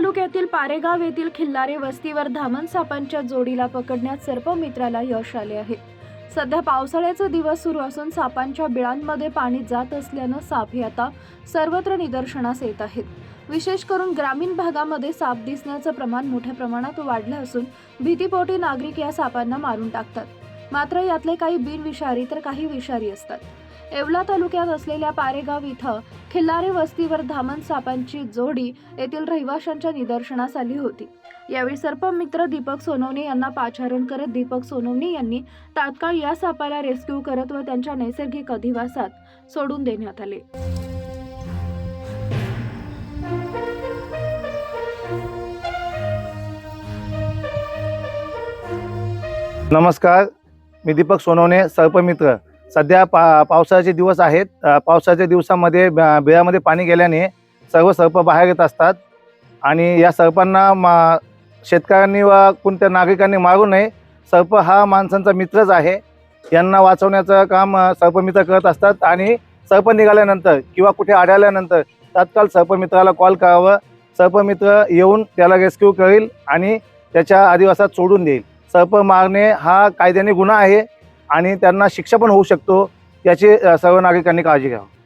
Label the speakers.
Speaker 1: तालुक्यातील पारेगाव येथील खिल्लारे वस्तीवर धामण सापांच्या जोडीला पकडण्यात सर्पमित्राला यश आले आहे. सध्या पावसाळ्याचे दिवस सुरू असून सापांच्या बिळांमध्ये पाणी जात असल्यानं साप हे आता सर्वत्र निदर्शनास येत आहेत. विशेष करून ग्रामीण भागामध्ये साप दिसण्याचं प्रमाण मोठ्या प्रमाणात वाढलं असून भीतीपोटी नागरिक या सापांना मारून टाकतात. मात्र यातले काही बिनविषारी तर काही विषारी असतात. येवला तालुक्यात असलेल्या पारेगाव इथं खिल्लारे वस्तीवर धामण सापांची जोडी येथील रहिवाशांच्या निदर्शनास आली होती. यावेळी सर्पमित्र दीपक सोनवणे यांना पाचारण करत दीपक सोनवणे यांनी तात्काळ या सापाला रेस्क्यू करत व त्यांच्या नैसर्गिक अधिवासात सोडून देण्यात आले.
Speaker 2: नमस्कार मी दीपक सोनवणे सर्पमित्र सध्या पा पावसाळ्याचे दिवस आहेत. पावसाच्या दिवसामध्ये ब- बिळामध्ये पाणी गेल्याने सर्व सर्प बाहेर येत असतात. आणि या सर्पांना मा शेतकऱ्यांनी व कोणत्या नागरिकांनी मारू नये. सर्प हा माणसांचा मित्रच आहे. यांना वाचवण्याचं काम सर्पमित्र करत असतात. आणि सर्प निघाल्यानंतर किंवा कुठे आढळल्यानंतर तात्काळ सर्पमित्राला कॉल करावं. सर्पमित्र येऊन त्याला रेस्क्यू करेल आणि त्याच्या आदिवासात सोडून देईल. सर्प मारणे हा कायद्याने गुन्हा आहे. आणि त्यांना शिक्षा पण होऊ शकतो याची सर्व नागरिकांनी काळजी घ्यावी.